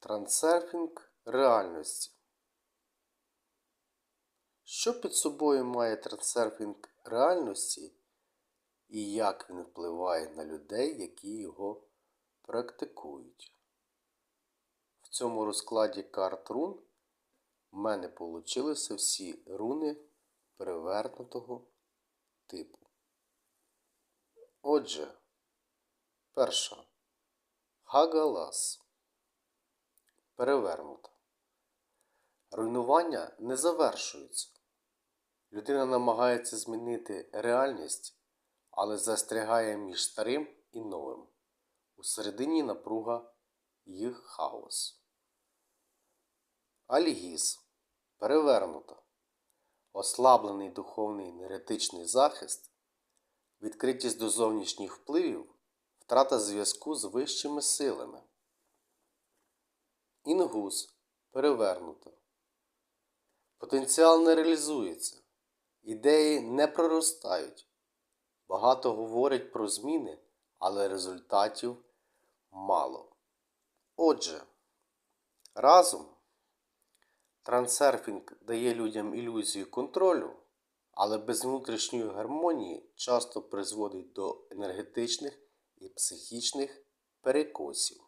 Трансерфінг реальності. Що під собою має трансерфінг реальності і як він впливає на людей, які його практикують? В цьому розкладі карт рун в мене получилися всі руни перевернутого типу. Отже, перша Хагалас. Перевернута. Руйнування не завершується. Людина намагається змінити реальність, але застрягає між старим і новим. У середині напруга їх хаос. Альгіз. Перевернута. Ослаблений духовний енергетичний захист, відкритість до зовнішніх впливів, втрата зв'язку з вищими силами. Інгус перевернуто. Потенціал не реалізується. Ідеї не проростають. Багато говорять про зміни, але результатів мало. Отже, разом трансерфінг дає людям ілюзію контролю, але без внутрішньої гармонії часто призводить до енергетичних і психічних перекосів.